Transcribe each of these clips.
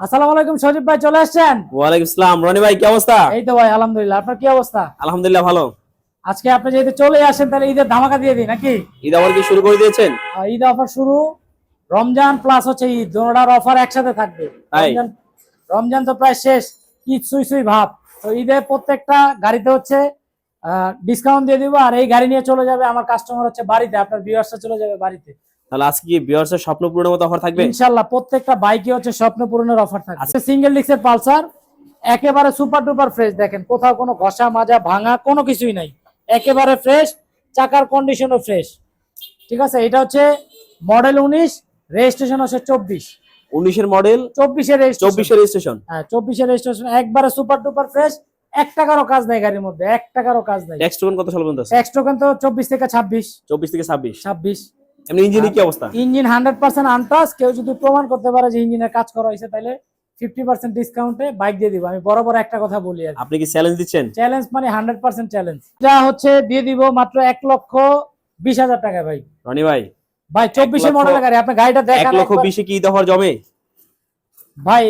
আসসালামু আলাইকুম সজীব ভাই চলে আসছেন? ওয়ালাইকুম আসসালাম। রনি ভাই কি অবস্থা? এই তো ভাই আলহামদুলিল্লাহ। আপনার কি অবস্থা? আলহামদুলিল্লাহ ভালো। আজকে আপনি যেহেতু চলে আসেন তাহলে ঈদের ধামাকা দিয়ে দিই নাকি? ঈদ আবার কি শুরু করে দিয়েছেন? ঈদ অফার শুরু। রমজান প্লাস হচ্ছে ঈদ অফার একসাথে থাকবে। রমজান তো প্রায় শেষ ঈদ সুই সুই ভাব। তো ঈদে প্রত্যেকটা গাড়িতে হচ্ছে ডিসকাউন্ট দিয়ে দিব আর এই গাড়ি নিয়ে চলে যাবে আমার কাস্টমার হচ্ছে বাড়িতে আপনার চলে যাবে বাড়িতে। তাহলে আজকে কি বিয়ার্স এর স্বপ্ন পূরণের মতো অফার থাকবে? ইনশাল্লাহ প্রত্যেকটা বাইকে হচ্ছে স্বপ্ন পূরণের অফার থাকে আজকে সিঙ্গেল ডিক্সের পালসার একেবারে সুপার ডুপার ফ্রেশ দেখেন কোথাও কোনো ঘষা মাজা ভাঙা কোনো কিছুই নাই। একেবারে ফ্রেশ চাকার কন্ডিশনও ফ্রেশ ঠিক আছে? এটা হচ্ছে মডেল উনিশ রেজিস্ট্রেশন হচ্ছে চব্বিশ। উনিশের মডেল চব্বিশের চব্বিশের রেজিস্ট্রেশন হ্যাঁ চব্বিশের রেজিস্ট্রেশন একবারে সুপার ডুপার ফ্রেশ এক টাকারও কাজ নাই গাড়ির মধ্যে এক টাকারও কাজ নাই। টোকেন কত সাল পর্যন্ত আছে? ট্যাক্স টোকেন তো চব্বিশ থেকে ছাব্বিশ। চব্বিশ থেকে ছাব্বিশ। ছাব্বিশ। এমনি ইঞ্জিনের কি অবস্থা? ইঞ্জিন হান্ড্রেড পার্সেন্ট আনটাস কেউ যদি প্রমাণ করতে পারে যে ইঞ্জিনের কাজ করা হয়েছে তাহলে ফিফটি পার্সেন্ট ডিসকাউন্টে বাইক দিয়ে দিব। আমি বরাবর একটা কথা বলি আর আপনি কি চ্যালেঞ্জ দিচ্ছেন? চ্যালেঞ্জ মানে হান্ড্রেড পার্সেন্ট চ্যালেঞ্জ যা হচ্ছে দিয়ে দিব মাত্র এক লক্ষ বিশ হাজার টাকা ভাই। রনি ভাই ভাই চব্বিশের লক্ষ- মডেলের গাড়ি আপনার গাড়িটা দেখান লক্ষ একবার। বিশে কি ঈদ অফার জমে? ভাই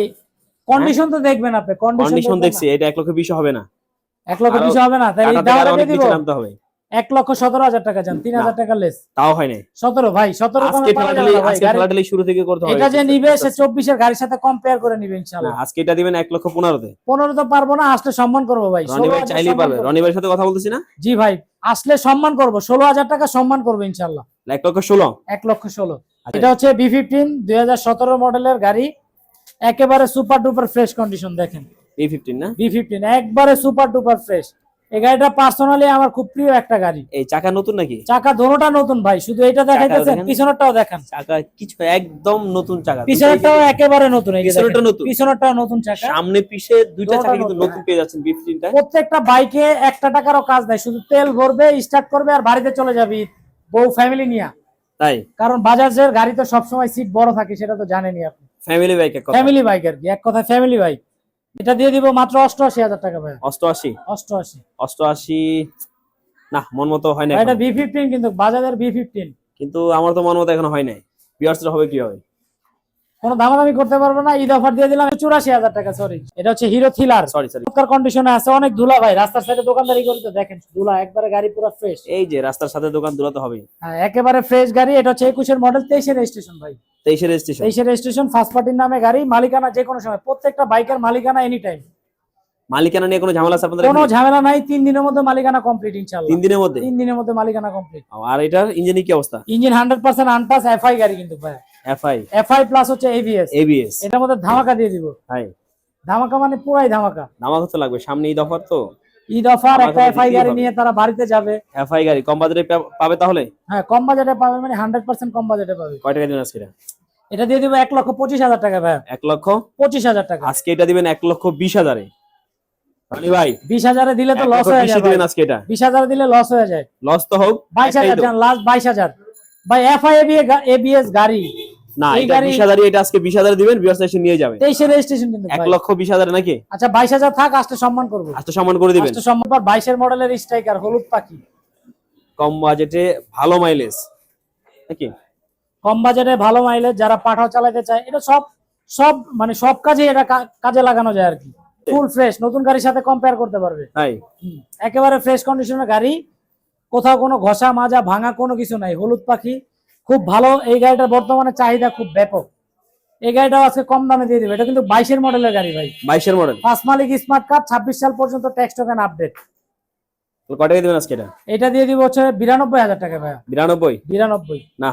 কন্ডিশন তো দেখবেন আপনি কন্ডিশন দেখছি এটা এক লক্ষ বিশে হবে না। এক লক্ষ আরও বিশ হবে না তাই আরও দিয়ে দিব। এক লক্ষ সতেরো হাজার টাকা যান তিন হাজার টাকা লেস তাও হয় নাই। সতেরো ভাই সতেরো আজকে শুরু থেকে করতে হবে। এটা যে নিবে সে চব্বিশের গাড়ির সাথে কম্পেয়ার করে নিবে ইনশাল্লাহ আজকে এটা দিবেন এক লক্ষ পনেরোতে। পনেরো তো পারব না আসলে সম্মান করব ভাই। রনি ভাই চাইলেই পারবে। রনি ভাইয়ের সাথে কথা বলতেছি না? জি ভাই আসলে সম্মান করব। ষোলো হাজার টাকা সম্মান করব ইনশাল্লাহ এক লক্ষ ষোলো। এক লক্ষ ষোলো। আচ্ছা। এটা হচ্ছে বি ফিফটিন দুই হাজার সতেরো মডেলের গাড়ি। একেবারে সুপার ডুপার ফ্রেশ কন্ডিশন দেখেন। এই ফিফটিন না? বি ফিফটিন একবারে সুপার ডুপার ফ্রেশ এই গাড়িটা পার্সোনালি আমার খুব প্রিয় একটা গাড়ি। এই চাকা নতুন নাকি? চাকা দোনোটা নতুন ভাই শুধু এটা দেখাইতেছেন দেখেন। পিছনেরটাও দেখান। চাকা কিছু একদম নতুন চাকা। পিছনেরটাও একেবারে নতুন এই পিছনেরটা নতুন। পিছনেরটাও নতুন চাকা। সামনে পিছে দুইটা চাকা কিন্তু নতুন, পেয়ে যাচ্ছেন প্রত্যেকটা বাইকে একটা টাকারও কাজ নাই শুধু তেল ভরবে স্টার্ট করবে আর বাড়িতে চলে যাবি বউ ফ্যামিলি নিয়ে। তাই? কারণ বাজাজের গাড়ি তো সবসময় সিট বড় থাকে সেটা তো জানেনই আপনি। ফ্যামিলি বাইক ফ্যামিলি বাইক আর কি এক কথা ফ্যামিলি বাইক এটা দিয়ে দিব মাত্র অষ্টআশি হাজার টাকা ভাই। অষ্টআশি? অষ্টআশি। অষ্টআশি? না মন মতো হয় না এটা এখনও। বি ফিফটিন কিন্তু বাজারের বি ফিফটিন কিন্তু আমার তো মন মতো এখনও হয় নাই। বিয়ার্সটা হবে কি হবে কোনো দামাদামি করতে পারব না ঈদ অফার দিয়ে দিলাম চুরাশি হাজার টাকা সরি এটা হচ্ছে হিরো থিলার সরি সরি চমৎকার কন্ডিশনে আছে অনেক ধুলা ভাই রাস্তার সাইডে দোকানদারি করি তো দেখেন ধুলা একবারে গাড়ি পুরো ফ্রেশ এই যে রাস্তার সাথে দোকান দূরাতে হবে হ্যাঁ একেবারে ফ্রেশ গাড়ি এটা হচ্ছে একুশের মডেল তেইশের রেজিস্ট্রেশন ভাই। তেইশে রেজিস্ট্রেশন তেইশের রেজিস্ট্রেশন ফার্স্ট পার্টির নামে গাড়ি মালিকানা যে কোনো সময়। প্রত্যেকটা বাইকের মালিকানা এনি টাইম মালিকানা নিয়ে কোনো ঝামেলা আছে আপনাদের কোনো ঝামেলা নাই তিন দিনের মধ্যে মালিকানা কমপ্লিট ইনশাল্লাহ তিন দিনের মধ্যে? তিন দিনের মধ্যে মালিকানা কমপ্লিট আর এটার ইঞ্জিনের কি অবস্থা? Engine hundred percent untouched FI গাড়ি কিন্তু ভাই। এফআই এফআই প্লাস হচ্ছে এবিএস এবিএস এটার মধ্যে ধামাকা দিয়ে দিব। হাই ধামাকা মানে পুরাই ধামাকা। ধামাকা তো লাগবে সামনে ঈদ অফার তো। ঈদ অফার একটা এফআই গাড়ি নিয়ে তারা বাড়িতে যাবে। এফআই গাড়ি কম বাজারে পাবে তাহলে? হ্যাঁ কম বাজেটে পাবে মানে হান্ড্রেড পার্সেন্ট কম বাজেটে পাবে। কয় টাকা দিবেন আজকে? এটা? দিয়ে দিব এক লক্ষ পঁচিশ হাজার টাকা ভাই। এক লক্ষ? পঁচিশ হাজার টাকা। আজকে এটা দিবেন এক লক্ষ বিশ হাজারে। রানি ভাই বিশ হাজারে দিলে তো লস হয়ে যায় দিবেন আজকে এটা। হাজার দিলে লস হয়ে যায়। লস তো হোক বাইশ একটাই হাজার তো। যান লাস্ট বাইশ হাজার। ভাই এফআই এবিএস গাড়ি। না এটা গাড়ি- বিশ হাজারই এটা আজকে বিশ হাজার দিবেন বিয়ার্স এসে নিয়ে যাবে তেইশের রেজিস্ট্রেশন কিন্তু এক ভাই। লক্ষ বিশ হাজারে নাকি? আচ্ছা বাইশ হাজার থাক আসতে সম্মান করব। আজকে সম্মান করে দিবেন। আসতে সম্মান পর বাইশের মডেলের স্ট্রাইকার হলুদ পাখি। কম বাজেটে ভালো মাইলেজ নাকি? কম বাজেটে ভালো মাইলেজ যারা পাঠাও চালাতে চায় এটা সব সব মানে সব কাজে এটা কাজে লাগানো যায় আর কি। ফুল ফ্রেশ নতুন গাড়ির সাথে কম্পেয়ার করতে পারবে। তাই? একেবারে ফ্রেশ কন্ডিশনের গাড়ি কোথাও কোনো ঘষা মাজা ভাঙা কোনো কিছু নাই হলুদ পাখি খুব ভালো এই গাড়িটার বর্তমানে চাহিদা খুব ব্যাপক। এই গাড়িটাও আজকে কম দামে দিয়ে দিবে। এটা কিন্তু বাইশের মডেলের গাড়ি ভাই। বাইশের মডেল? ফার্স্ট মালিক স্মার্ট কার্ড ছাব্বিশ সাল পর্যন্ত ট্যাক্স টোকেন আপডেট। কয় টাকা দিবেন আজকে এটা? এটা দিয়ে দিব হচ্ছে বিরানব্বই হাজার টাকা ভাইয়া। বিরানব্বই? বিরানব্বই। না।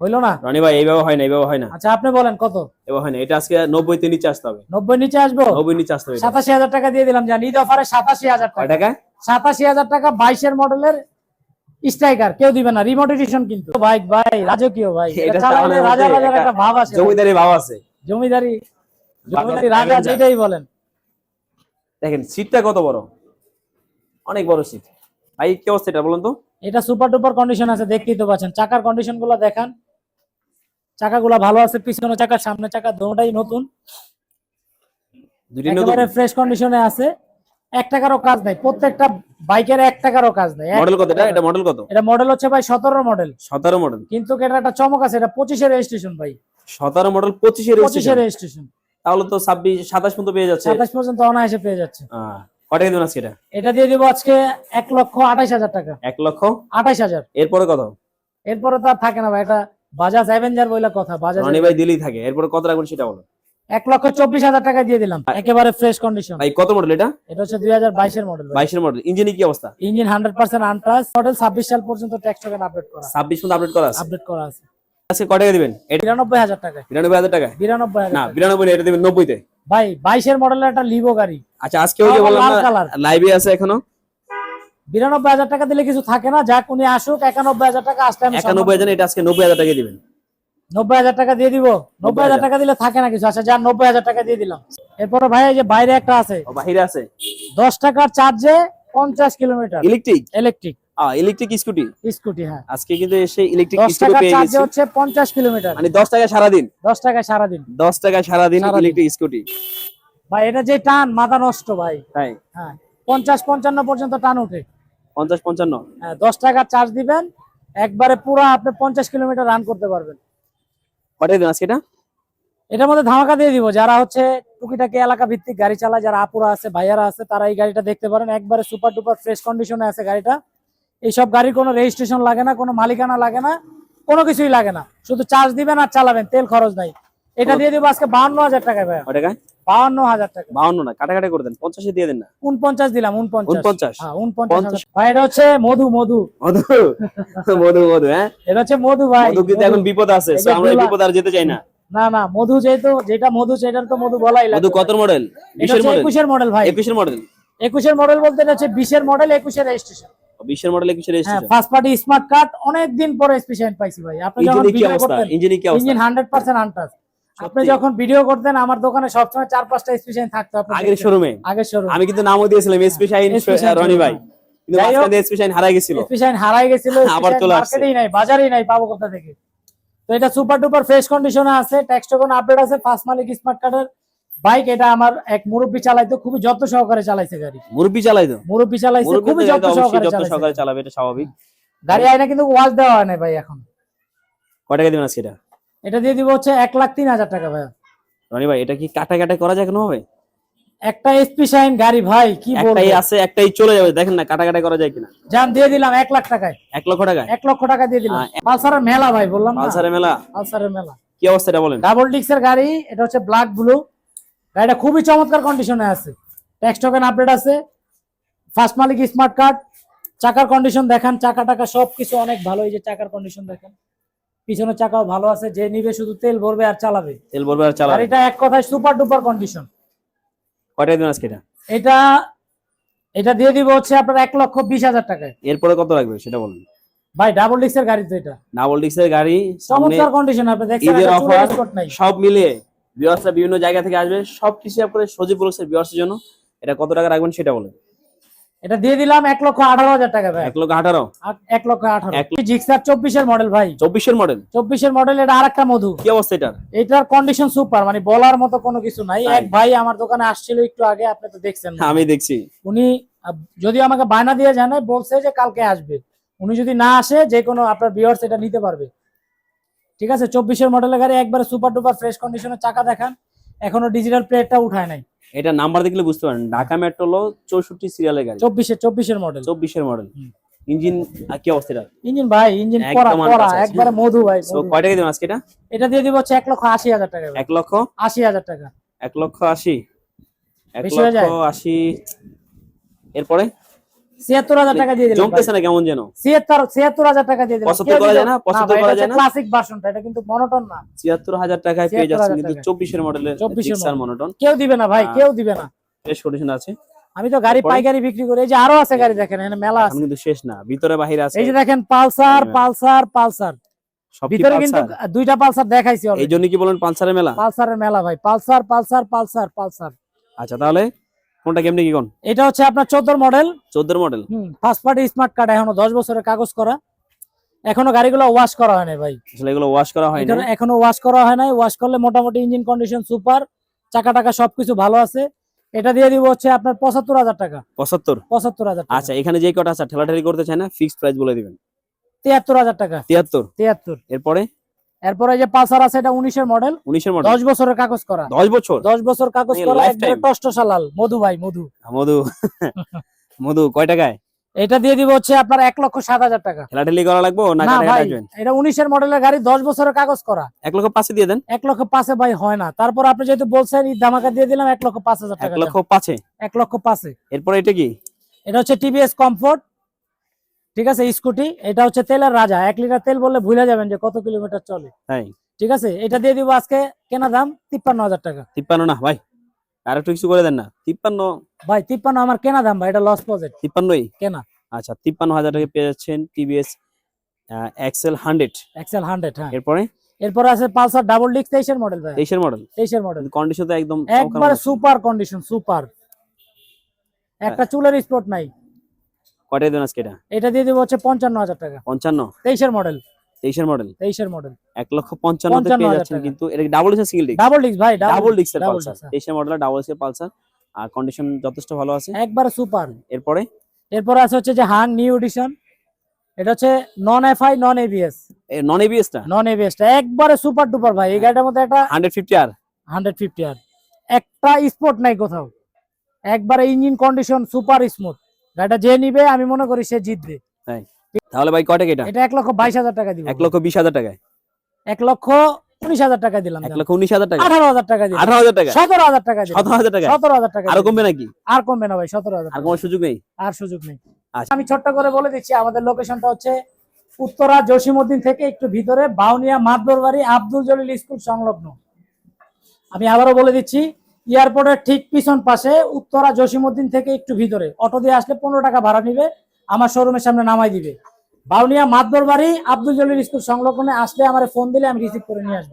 হইল না? রনি ভাই এইভাবে হয় না এইভাবে হয় না। আচ্ছা আপনি বলেন কত? এভাবে হয় না। এটা আজকে নব্বই তে নিচে আসতে হবে। নব্বই নিচে আসব? নব্বই নিচে আসতে হবে সাতাশি হাজার টাকা দিয়ে দিলাম। জান ঈদ অফারে সাতাশি হাজার টাকা? সাতাশি হাজার টাকা বাইশের মডেলের স্ট্রাইকার কেউ দিবে না রিমোট এডিশন কিন্তু। ভাই ভাই রাজকীয় ভাই রাজা রাজার একটা ভাব আছে। জমিদারি ভাব আছে। জমিদারি জমিদারি রাজা যেটাই বলেন। দেখেন সিটটা কত বড়? অনেক বড় সিট ভাই কি অবস্থা এটা বলুন তো? এটা সুপার ডুপার কন্ডিশন আছে দেখতেই তো পাচ্ছেন। চাকার কন্ডিশনগুলো দেখান। চাকাগুলো ভালো আছে পিছনে চাকা সামনে চাকা দুটোটাই নতুন। দুটি নতুন। ফ্রেশ কন্ডিশনে আছে। এক টাকারও কাজ নাই প্রত্যেকটা বাইকের এক টাকারও কাজ নাই। মডেল কত? এটা এটা মডেল কত? এটা মডেল হচ্ছে ভাই সতেরো মডেল। সতেরো মডেল। কিন্তু এটা একটা চমক আছে এটা পঁচিশের রেজিস্ট্রেশন ভাই। সতেরো মডেল পঁচিশের পঁচিশের রেজিস্ট্রেশন 25 এর রেজিস্ট্রেশন তাহলে তো ছাব্বিশ সাতাশ পর্যন্ত পেয়ে যাচ্ছে। সাতাশ পর্যন্ত অনায়াসে পেয়ে যাচ্ছে। কয় টাকা দেবেন আজকে এটা? এটা দিয়ে দিব আজকে এক লক্ষ আঠাইশ হাজার টাকা। এক লক্ষ? আঠাইশ হাজার। এরপরে কত? এরপরে তো আর থাকে না ভাই এটা বাজাজ অ্যাভেঞ্জার বইলা কথা বাজাজ রনি ভাই দিলেই থাকে এরপরে কত রাখবেন সেটা বলো। এক লক্ষ চব্বিশ হাজার টাকা দিয়ে দিলাম। একেবারে ফ্রেশ কন্ডিশন ভাই কত মডেল এটা? এটা হচ্ছে দুই হাজার বাইশের মডেল বাইশের মডেল ইঞ্জিনে কি অবস্থা? Engine hundred percent untouched model ছাব্বিশ সাল পর্যন্ত ট্যাক্স টোকেন আপডেট করা ছাব্বিশ পর্যন্ত আপডেট করা আছে? আপডেট করা আছে। আজকে কয় টাকা দিবেন? বিরানব্বই হাজার টাকা। বিরানব্বই হাজার টাকা? বিরানব্বই না বিরানব্বই এটা দেবেন নব্বইতে। ভাই বাইশের মডেলের একটা লিভো গাড়ি। আচ্ছা আজকে ওই যে বললাম। লাইভে আছে এখনও? বিরানব্বই হাজার টাকা দিলে কিছু থাকে না যাক উনি আসুক একানব্বই হাজার টাকা আসলে আমি একানব্বই হাজার এটা আজকে নব্বই হাজার টাকা দিবেন। নব্বই হাজার টাকা দিয়ে দিব। নব্বই হাজার টাকা দিলে থাকে না কিছু। আচ্ছা যার নব্বই হাজার টাকা দিয়ে দিলাম। এরপরে ভাই যে বাইরে একটা আছে। ও, বাহিরে আছে। দশ টাকার চার্জে পঞ্চাশ kilometre. Electric? Electric. Electric scooty? Scooty হ্যাঁ। আজকে কিন্তু এসে ইলেকট্রিক দশ স্কুটি পেয়ে গেছি। হচ্ছে পঞ্চাশ কিলোমিটার। মানে দশ টাকা সারাদিন? দশ টাকায় সারাদিন। দশ টাকা সারাদিন সারাদিন। Electric scooty. ভাই এটা যে টান মাথা নষ্ট ভাই। তাই? হ্যাঁ পঞ্চাশ পঞ্চান্ন পর্যন্ত টান উঠে পঞ্চাশ পঞ্চান্ন? হ্যাঁ দশ টাকার চার্জ দিবেন একবারে পুরো আপনি পঞ্চাশ কিলোমিটার রান করতে পারবেন। কটাই দিন আজকে এটা? এটার মধ্যে ধামাকা দিয়ে দিব। যারা হচ্ছে টুকিটাকি এলাকা ভিত্তিক গাড়ি চালায় যারা আপুরা আছে ভাইয়ারা আছে তারা এই গাড়িটা দেখতে পারেন। একবারে সুপার টুপার ফ্রেশ কন্ডিশনে আছে গাড়িটা। এইসব গাড়ির কোনো রেজিস্ট্রেশন লাগে না কোনো মালিকানা লাগে না কোনো কিছুই লাগে না। শুধু চার্জ দিবেন আর চালাবেন তেল খরচ নাই। এটা দিয়ে দিব আজকে বাহান্ন হাজার টাকায় ভাইয়া। বাহান্ন হাজার টাকা। বাউন্ন না কাটাকাটি করে দেন পঞ্চাশে দিয়ে দেন না। উনপঞ্চাশ দিলাম উনপঞ্চাশ। উনপঞ্চাশ। হ্যাঁ উনপঞ্চাশ পঞ্চাশ। হাজার। ভাই এটা হচ্ছে মধু মধু। মধু মধু মধু হ্যাঁ? এটা হচ্ছে মধু ভাই। মধু কিন্তু এখন বিপদ আছে এই so যে আমরা বিপদ আর যেতে চাই না। না না মধু যেহেতু যেটা মধু সেটার তো মধু বলাই মধু কত মডেল এটা মডেল একুশের মডেল ভাই। একুশের মডেল একুশের মডেল বলতে এটা হচ্ছে বিশের মডেল একুশের রেজিস্ট্রেশন বিশের মডেল একুশের registration first party smart card অনেক দিন পরে স্পেশাল পাইছি ভাই। আপনি যখন ভিডিও করতেন ইঞ্জিনে কি অবস্থা? ইঞ্জিন হান্ড্রেড পার্সেন্ট আনটাস আপনি যখন ভিডিও করতেন আমার দোকানে সবসময় চার পাঁচটা স্পেশাল থাকতো আপনি আগের। শোরুমে আগের শোরুম আমি কিন্তু নামও দিয়েছিলাম SP শাহিন রনি ভাই। হ্যাঁ। কিন্তু মাঝখানে এসপি হারাই গেছিল। স্পেশাল হারাই গেছিল আবার চলে আসছে। মার্কেটেই নাই বাজারেই নাই পাবো কোথা থেকে। তো এটা সুপার ডুপার ফ্রেশ কন্ডিশনে আছে ট্যাক্স টোকন আপডেট আছে ফার্স্ট মালিক স্মার্ট কার্ডের বাইক এটা আমার এক মুরব্বী চালাইতো খুবই যত্ন সহকারে চালাইছে গাড়ি। মুরব্বি চালাই তো মুরব্বী চালাইছে খুবই যত্ন সহকারে যত্ন সহকারে চালাবে এটা স্বাভাবিক। গাড়ি আইনা কিন্তু ওয়াশ দেওয়া হয় না ভাই এখন। কয় টাকা দিবেন আজকে এটা? এটা দিয়ে দিব হচ্ছে এক লাখ তিন হাজার টাকা ভাই রনি ভাই এটা কি কাটা কাটা করা যায় কোনো হবে একটা এসপি শাইন গাড়ি ভাই কি বলব? একটাই আছে একটাই চলে যাবে দেখেন না কাটা কাটা করা যায় কিনা। জান দিয়ে দিলাম এক লাখ টাকায়। এক লক্ষ টাকা এক লক্ষ টাকা দিয়ে দিলাম। হ্যাঁ, পালসারের মেলা ভাই বললাম না? পালসারে মেলা? পালসারের মেলা। কি অবস্থা এটা বলেন? ডাবল ডিক্সের গাড়ি এটা হচ্ছে ব্ল্যাক ব্লু গাড়িটা খুবই চমৎকার কন্ডিশনে আছে। ট্যাক্স টোকেন আপডেট আছে। ফার্স্ট মালিক স্মার্ট কার্ড চাকার কন্ডিশন দেখান চাকা টাকা সবকিছু অনেক ভালো। এই যে চাকার কন্ডিশন দেখেন। পিছনের চাকাও ভালো আছে যে নিবে শুধু তেল ভরবে আর চালাবে। তেল ভরবে আর চালাবে। গাড়িটা এক কথায় সুপার ডুপার কন্ডিশন কয় টাকা দিবেন আজকে এটা? এটা এটা দিয়ে দিব হচ্ছে আপনার এক লক্ষ বিশ হাজার টাকায়। এরপরে কত লাগবে সেটা বলেন। ভাই ডাবল ডিক্সের গাড়ি তো এটা। ডাবল ডিক্সের গাড়ি চমৎকার কন্ডিশন আপনি দেখছেন ঈদের অফার সব মিলিয়ে ভিউয়ার্সরা বিভিন্ন জায়গা থেকে আসবে সব কিছু করে সজীব বলছে ভিউয়ার্সের জন্য। এটা কত টাকা রাখবেন সেটা বলেন। এটা দিয়ে দিলাম এক লক্ষ আঠারো হাজার টাকা ভাই। এক লক্ষ আঠারো? এক লক্ষ আঠারো। জিক্সার চব্বিশের মডেল ভাই। চব্বিশের মডেল চব্বিশের মডেল এটা আরেকটা মধু। কি অবস্থা এটার? এটার কন্ডিশন সুপার মানে বলার মতো কোনো কিছু নাই। এক ভাই আমার দোকানে আসছিল একটু আগে আপনি তো দেখছেন আমি দেখছি। উনি যদি আমাকে বায়না দিয়ে জানায় বলছে যে কালকে আসবে। উনি যদি না আসে যে কোনো আপনার বিয়ার্স এটা নিতে পারবে। ঠিক আছে? চব্বিশের মডেলের গাড়ি একবারে সুপার ডুপার ফ্রেশ কন্ডিশনের চাকা দেখান। এখনও ডিজিটাল প্লেটটা উঠায় নাই। এটা নাম্বার দেখলে বুঝতে পারেন ঢাকা মেট্রো হলো চৌষট্টি সিরিয়ালের গাড়ি। চব্বিশের চব্বিশের মডেল চব্বিশের মডেল। ইঞ্জিন কি অবস্থা ইঞ্জিন ভাই ইঞ্জিন করা করা একবারে মধু ভাই তো কয় টাকা দিবেন আজকে এটা? এটা দিয়ে দিব হচ্ছে এক লক্ষ আশি হাজার টাকা। এক লক্ষ? আশি হাজার টাকা। এক লক্ষ আশি। এক লক্ষ যায়? আশি। এরপরে? ছিয়াত্তর হাজার টাকা দিয়ে দিলাম জমতেছে না কেমন যেন? ছিয়াত্তর ছিয়াত্তর হাজার টাকা দিয়ে দিলাম। পঁচাত্তর করা যায় না? পঁচাত্তর করা যায় না? ক্লাসিক ভার্সনটা এটা কিন্তু মনোটন না। ছিয়াত্তর হাজার টাকায় পেয়ে যাচ্ছেন কিন্তু চব্বিশের মডেলের 24 এর জিক্সার model। মনোটন কেউ দিবে না ভাই। কেউ দিবে না। বেশ কন্ডিশন আছে। আমি তো গাড়ি পাইকারি বিক্রি করি। এই যে আরও আছে গাড়ি দেখেন এখানে মেলা আছে। কিন্তু শেষ না ভিতরে বাহিরে আছে। এই যে দেখেন পালসার। Pulsar Pulsar. সব ভিতরে কিন্তু দুইটা পালসার দেখাইছি এই জন্য কি বলেন পালসারের মেলা? পালসারের মেলা ভাই। Pulsar Pulsar Pulsar Pulsar. আচ্ছা তাহলে কোনটা কেমনি কি কোন? এটা হচ্ছে আপনার চোদ্দোর মডেল চোদ্দোর model hmm first party smart card এখনও দশ বছরের কাগজ করা। এখনও গাড়িগুলো ওয়াশ করা হয় না ভাই। আসলে এগুলো ওয়াশ করা হয় না এখানে এখনও ওয়াশ করা হয় নাই। ওয়াশ করলে মোটামুটি ইঞ্জিন কন্ডিশন সুপার চাকা টাকা সবকিছু ভালো আছে। এটা দিয়ে দিব হচ্ছে আপনার পঁচাত্তর হাজার টাকা। পঁচাত্তর? পঁচাত্তর হাজার টাকা। আচ্ছা এখানে যে কটা আছে ঠেলাঠেলি করতে চায় না ফিক্সড প্রাইস বলে দিবেন। তিয়াত্তর হাজার টাকা। তিয়াত্তর? তিয়াত্তর। এরপরে? এরপর যে পালসার আছে এটা উনিশের মডেল উনিশের মডেল দশ বছরের কাগজ করা। দশ বছর? দশ বছর কাগজ করা lifetime? একবারে টষ্টশালাল। মধু ভাই মধু। মধু। মধু কয় টাকায়? এটা দিয়ে দিব হচ্ছে আপনার এক লক্ষ সাত হাজার টাকা। ঠেলাঠেলি করা লাগবো না ভাই এটা উনিশের মডেলের গাড়ি দশ বছরের কাগজ করা। এক লক্ষ পাঁচে দিয়ে দেন। এক লক্ষ পাঁচে ভাই হয় না। তারপর আপনি যেহেতু বলছেন এই ধামাকা দিয়ে দিলাম এক লক্ষ পাঁচ হাজার টাকা এক লক্ষ পাঁচে। এক লক্ষ পাঁচে। এরপর এটা কি? এটা হচ্ছে টিভিএস কমফোর্ট ঠিক আছে স্কুটি এটা হচ্ছে তেলের রাজা। এক লিটার তেল বললে ভুলে যাবেন যে কত কিলোমিটার চলে। ঠিক আছে এটা দিয়ে দিব আজকে কেনা দাম তিপ্পান্ন হাজার টাকা। তিপ্পান্ন না ভাই আর একটু কিছু করে দেন না। তিপ্পান্ন? ভাই তিপ্পান্ন আমার কেনা দাম ভাই এটা লস প্রজেক্ট তিপ্পান্নই? কেনা। আচ্ছা তিপ্পান্ন হাজার টাকা পেয়ে যাচ্ছেন TVS XL hundred XL hundred হ্যাঁ। এরপরে? এরপর আছে পালসার ডাবল ডিস্ক তেইশের মডেল ভাই। তেইশের মডেল তেইশের মডেল কন্ডিশন তো একদম একবারে সুপার কন্ডিশন সুপার একটা চুলের স্পট নাই। দেন আজকে এটা? এটা দিয়ে দিব হচ্ছে পঞ্চান্ন হাজার টাকা। পঞ্চান্ন? তেইশের মডেল তেইশের মডেল তেইশের মডেল এক লক্ষ পঞ্চান্ন পেয়ে যাচ্ছেন কিন্তু এটা ডাবল ডিক্স সিঙ্গেল ডিক্স ডাবল ডিস্ক ভাই ডাবল পালসার হ্যাঁ। তেইশের মডেল ডাবল পালসার আর কন্ডিশন যথেষ্ট ভালো আছে। একবারে সুপার এরপরে? এরপর আছে হচ্ছে যে হাং নিউ এডিশন এটা হচ্ছে non FI non ABS non এবিএসটা non ABS টা? একবারে সুপার ডুপার ভাই। এই গাড়িটার মধ্যে একটা হান্ড্রেড ফিফটি আর হান্ড্রেড ফিফটি আর একটা স্পট নাই কোথাও। একবারে ইঞ্জিন কন্ডিশন সুপার স্মুথ গাড়িটা যে নিবে আমি মনে করি সে জিতবে। তাহলে ভাই কয় টাকা এটা এটা এক লক্ষ বাইশ হাজার টাকা দিব। এক লক্ষ বিশ হাজার টাকায়? এক লক্ষ উনিশ হাজার টাকা দিলাম এক লক্ষ উনিশ হাজার টাকা? আঠারো হাজার টাকা দিলাম। আঠারো হাজার টাকা? সতেরো হাজার টাকা দিলাম। সতেরো হাজার টাকা? সতেরো হাজার টাকা আরও কমবে নাকি? আর কমবে না ভাই সতেরো হাজার আর টাকা। কোনো সুযোগ নেই? আর সুযোগ নেই। আচ্ছা। আমি ছোট্ট করে বলে দিচ্ছি আমাদের লোকেশনটা হচ্ছে উত্তরা জসিমউদ্দিন থেকে একটু ভিতরে বাউনিয়া মাদবর বাড়ি আব্দুল জলিল স্কুল সংলগ্ন। আমি আবারও বলে দিচ্ছি এয়ারপোর্টের ঠিক পিছন পাশে উত্তরা জসিমুদ্দিন থেকে একটু ভিতরে। অটো দিয়ে আসলে পনেরো টাকা ভাড়া নিবে, আমার শোরুমের সামনে নামাই দিবে। বাউনিয়া মাদ্দর বাড়ি আব্দুল জলিল স্কুল সংলগ্নে আসলে আমার ফোন দিলে আমি রিসিভ করে নিয়ে আসব।